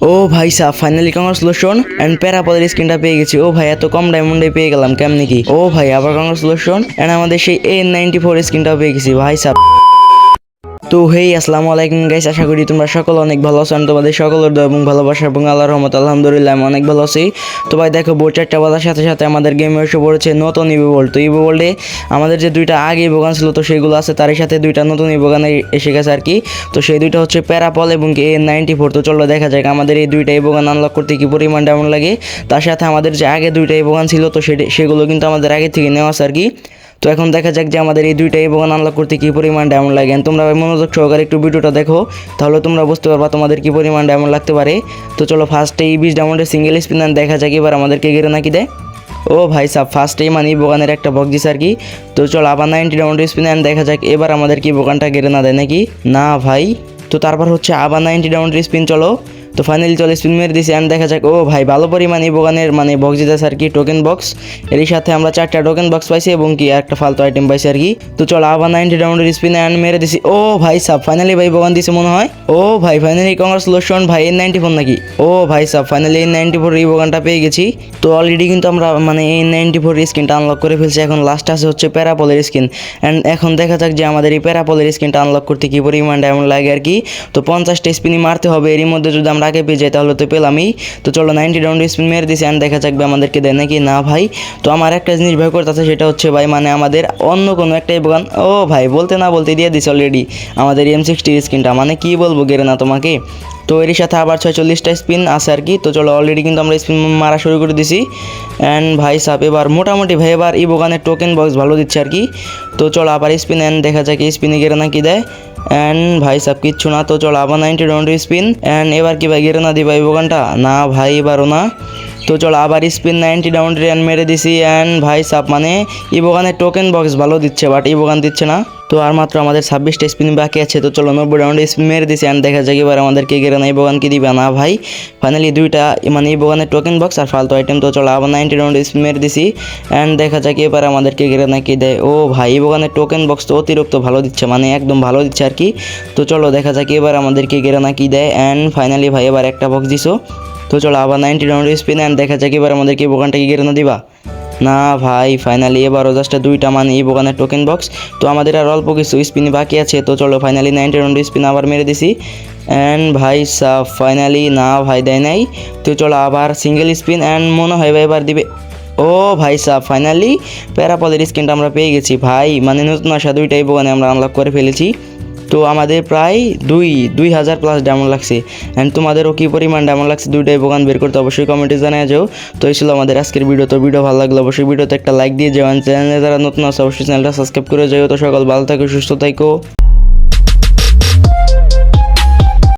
ও ভাই সাহ finally congratulation and প্যারাপদের স্ক্রিনটা পেয়ে গেছি। ও ভাই, এত কম ডায়মন্ডে পেয়ে গেলাম, কেমনি কি? ও ভাই, আবার কংগ্রেস লোশন এন্ড আমাদের সেই এ নাইনটি ফোর স্ক্রিনটাও পেয়ে গেছি। ভাই সাহ। তো হেই আসসালামু আলাইকুম গাইস আশা করি তোমরা সকল অনেক ভালো আছো and তোমাদের সকলের দোয়া এবং ভালোবাসা এবং আল্লাহর রহমত, আলহামদুলিল্লাহ, আমি অনেক ভালো আছি। তো ভাই, দেখো বোর্ড চারটা বাজার, সাথে সাথে আমাদের গেমে এসে পড়েছে নতুন ইভো বোল্ড তো ইভো বোল্ডে আমাদের যে দুইটা আগে ইভোগান ছিল, তো সেগুলো আছে, তারই সাথে দুইটা নতুন ইভোগান এসে গেছে আর কি। তো সেই দুইটা হচ্ছে প্যারাপল এবং এ নাইনটি ফোর তো চলো দেখা যাক আমাদের এই দুইটা ইভোগান আনলক করতে কী পরিমাণ ডাউন লাগে। তার সাথে আমাদের যে আগে দুইটা ইভোগান ছিল, তো সেগুলো কিন্তু আমাদের আগে থেকে নেওয়া আছে আর কি। তো এখন দেখা যাক যে আমাদের এই দুইটা ইভোগান আনলক করতে কি পরিমাণ ডায়মন্ড লাগে। তোমরা মনোযোগ সহকারে একটু ভিডিওটা দেখো, তাহলে তোমরা বুঝতে পারবা তোমাদের কি পরিমাণ ডায়মন্ড লাগতে পারে। তো চলো ফার্স্টে এই বিশ ডায়মন্ডের সিঙ্গেল স্পিনার দেখা যাক এবার আমাদেরকে গেরে নাকি দেয়। ও ভাই সাহ ফার্স্টেই মানে এই বোগানের একটা বক দিছে আর কি। তো চলো আবার নাইনটি ডাউন্ড স্পিনার দেখা যাক এবার আমাদের কি বোগানটা গেড়ে না দেয় নাকি। না ভাই। তো তারপর হচ্ছে আবার নাইনটি ডাউন্ড স্পিন চলো। তো ফাইনালি চলে স্পিন মেরে দিছি অ্যান্ড দেখা যাক, ও ভাই ভালো পরিমাণ এই বোগানের মানে বক্স দিতেছে আর কি টোকেন বক্স এরই সাথে আমরা চারটা টোকেন বক্স পাইছি এবং কি একটা ফালতু আইটেম পাইছি আর কি। তো চলো, আবার নাইনটি রাউন্ডের স্পিন অ্যান্ড মেরে দিছি। ও ভাই সাব ফাইনালি ভাই বোগান দিছে মনে হয়। ও ভাই ফাইনালি কংগ্রেচুলেশন ভাই এন নাইনটি ফোর নাকি? ও ভাই সাব ফাইনালি এন নাইনটি ফোর এই বোগানটা পেয়ে গেছি। তো অলরেডি কিন্তু আমরা মানে এই নাইনটি ফোর স্কিনটা আনলক করে ফেলছি। এখন লাস্ট আছে হচ্ছে প্যারাপলের স্কিন অ্যান্ড এখন দেখা যাক যে আমাদের এই প্যারাপলের স্কিনটা আনলক করতে কি পরিমাণ ডায়মন্ড লাগে আর কি। তো পঞ্চাশটা স্পিনই মারতে হবে। এরই মধ্যে যদি আমরা আগে পেয়ে যাই, তাহলে তো পেলামই। তো চলো নাইনটি রাউন্ড স্পিন মেরে দিছি অ্যান্ড দেখা যাক আমাদেরকে দেয় নাকি? না ভাই। তো আমার একটা জিনিস ভয় করতেছে, সেটা হচ্ছে ভাই মানে আমাদের অন্য কোনো একটা বোগান ও ভাই, বলতে না বলতে দিয়ে দিছে অলরেডি আমাদের এম সিক্সটির স্কিনটা মানে কি বলব, গেরে না তোমাকে। তো এর সাথে আবার ছয়চল্লিশটা স্পিন আছে আর কি। তো চলো অলরেডি কিন্তু আমরা স্পিন মারা শুরু করে দিছি। অ্যান্ড ভাই সাপ এবার মোটামুটি ভাই, এবার এই বোগানের টোকেন বক্স ভালো দিচ্ছে আর কি। তো চলো আবার স্পিন অ্যান্ড দেখা যাক স্পিনে গেরে না কি দেয়। অ্যান্ড ভাই সব কিচ্ছু না তো চলো আবার নাইনটি রাউন্ড স্পিন অ্যান্ড এবার কি ভাই गिरना না भाई वो বোগানটা না ভাই এবারও না তো চলো আবার স্পিন নাইনটি ডাউন রেন মেরে দিছি অ্যান্ড ভাই সাপ মানে ইবোগানের টোকেন বক্স ভালো দিচ্ছে বাট ইবোগান দিচ্ছে না। তো আর মাত্র আমাদের ছাব্বিশটা স্পিন বাকি আছে, তো চলো নব্বই রাউন্ডে স্পিন মেরে দিছি অ্যান্ড দেখা যাক এবার আমাদেরকে গেরে না ইবোগান কি দিবে। না ভাই ফাইনালি দুইটা মানে ইবোগানের টোকেন বক্স আর ফালতু আইটেম তো চলো আবার নাইনটি রাউন্ডে স্পিন মেরে দিছি অ্যান্ড দেখা যাক এবার আমাদেরকে গেরে না, কি দেয়। ও ভাই ইবোগানের টোকেন বক্স তো অতিরিক্ত ভালো দিচ্ছে মানে একদম ভালো দিচ্ছে আর কি। তো চলো দেখা যাক এবার আমাদেরকে গেরে না, কি দেয় অ্যান্ড ফাইনালি ভাই এবার একটা বক্স দিছো। তো চলো আবার নাইনটি রাউন্ড স্পিন অ্যান্ড দেখা যাক এবার আমাদেরকে এই বোকানটা কি গেরে না দিবা। না ভাই ফাইনালি এবারও জাস্ট দুইটা মানে এই বোকানের টোকেন বক্স তো আমাদের আর অল্প কিছু স্পিন বাকি আছে, তো চলো ফাইনালি নাইনটি রাউন্ড স্পিন আবার মেরে দিছি। অ্যান্ড ভাই সাহ ফাইনালি না ভাই দেয় নাই। তো চলো আবার সিঙ্গেল স্পিন অ্যান্ড মনে হয় ভাই এবার দিবে। ও ভাই সাহ ফাইনালি প্যারাপলের স্কিনটা আমরা পেয়ে গেছি। ভাই মানে নতুন আসা দুইটাই বোকানে আমরা আনলক করে ফেলেছি। তো আমাদের প্রায় দুই দুই হাজার প্লাস ডায়মন্ড লাগছে। অ্যান্ড তোমাদেরও কী পরিমাণ ডায়মন্ড লাগছে দুইটাই বোগান বের করতে অবশ্যই কমেন্টে জানিয়ে যাও। তো এই ছিল আমাদের আজকের ভিডিও তো ভিডিও ভালো লাগল অবশ্যই ভিডিওতে একটা লাইক দিয়ে যাও। চ্যানেলে যারা নতুন আছে, অবশ্যই চ্যানেলটা সাবস্ক্রাইব করে যাও। তো সকল ভালো থাকো, সুস্থ থাকো।